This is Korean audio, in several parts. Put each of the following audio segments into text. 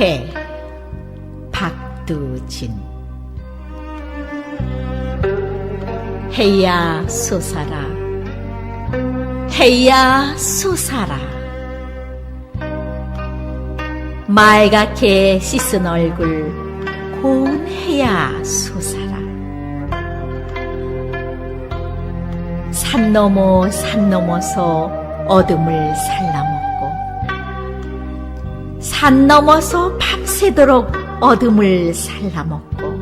해. 박두진. 해야 솟아라. 해야 솟아라. 말갛게 씻은 얼굴 고운 해야 솟아라. 산 넘어 산 넘어서 어둠을 살라먹고 산 넘어서 밤새도록 어둠을 살라먹고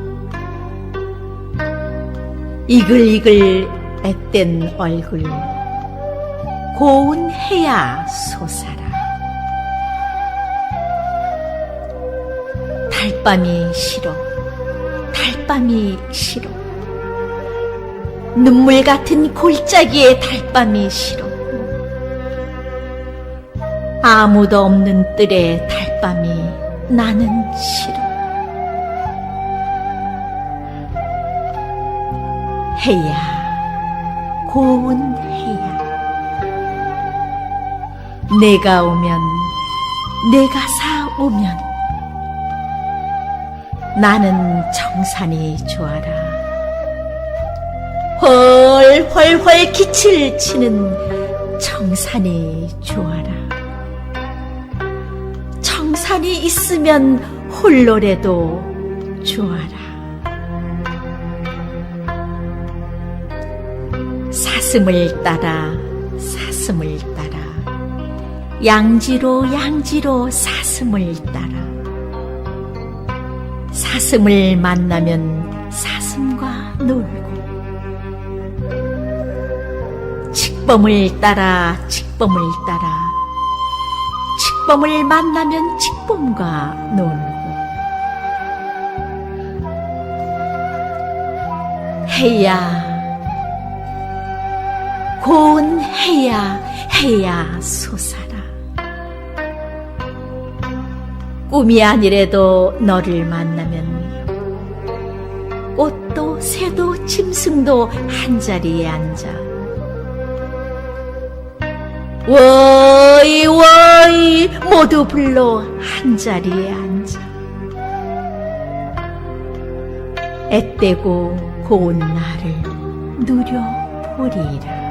이글이글 앳된 얼굴 고운 해야 솟아라. 달밤이 싫어 달밤이 싫어. 눈물 같은 골짜기의 달밤이 싫어 아무도 없는 뜰의 달밤이 나는 싫어. 해야 고운 해야. 내가 오면 내가 사 오면 나는 정산이 좋아라. 헐헐헐 기칠 치는 정산이 좋아라. 정 산이 있으면 홀로라도 좋아라. 사슴을 따라 사슴을 따라. 양지로 양지로 사슴을 따라. 사슴을 만나면 사슴과 놀고. 칙범을 따라 칙범을 따라 칙범을 만나면 칙범과 놀고. 해야. 고운 해야 해야 솟아라. 꿈이 아니래도 너를 만나면 꽃도 새도 짐승도 한자리에 앉아. 워이 모두 불러 한자리에 앉아. 앳되고 고운 날을 누려보리라